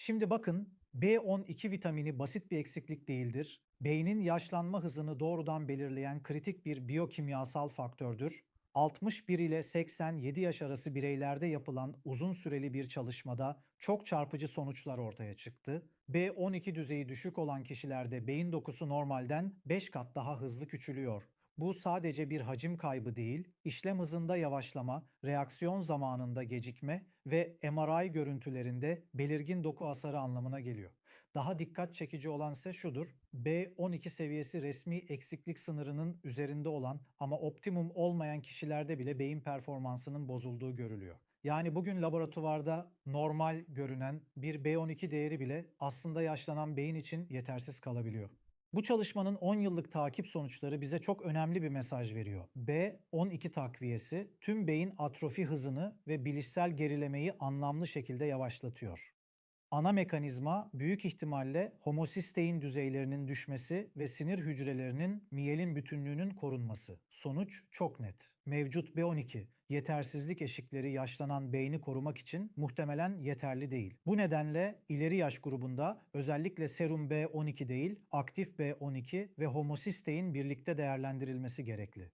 Şimdi bakın B12 vitamini basit bir eksiklik değildir. Beynin yaşlanma hızını doğrudan belirleyen kritik bir biyokimyasal faktördür. 61 ile 87 yaş arası bireylerde yapılan uzun süreli bir çalışmada çok çarpıcı sonuçlar ortaya çıktı. B12 düzeyi düşük olan kişilerde beyin dokusu normalden 5 kat daha hızlı küçülüyor. Bu sadece bir hacim kaybı değil, işlem hızında yavaşlama, reaksiyon zamanında gecikme ve MRI görüntülerinde belirgin doku hasarı anlamına geliyor. Daha dikkat çekici olan ise şudur. B12 seviyesi resmi eksiklik sınırının üzerinde olan ama optimum olmayan kişilerde bile beyin performansının bozulduğu görülüyor. Yani bugün laboratuvarda normal görünen bir B12 değeri bile aslında yaşlanan beyin için yetersiz kalabiliyor. Bu çalışmanın 10 yıllık takip sonuçları bize çok önemli bir mesaj veriyor. B12 takviyesi tüm beyin atrofi hızını ve bilişsel gerilemeyi anlamlı şekilde yavaşlatıyor. Ana mekanizma büyük ihtimalle homosistein düzeylerinin düşmesi ve sinir hücrelerinin miyelin bütünlüğünün korunması. Sonuç çok net. Mevcut B12 yetersizlik eşikleri yaşlanan beyni korumak için muhtemelen yeterli değil. Bu nedenle ileri yaş grubunda özellikle serum B12 değil, aktif B12 ve homosistein birlikte değerlendirilmesi gerekli.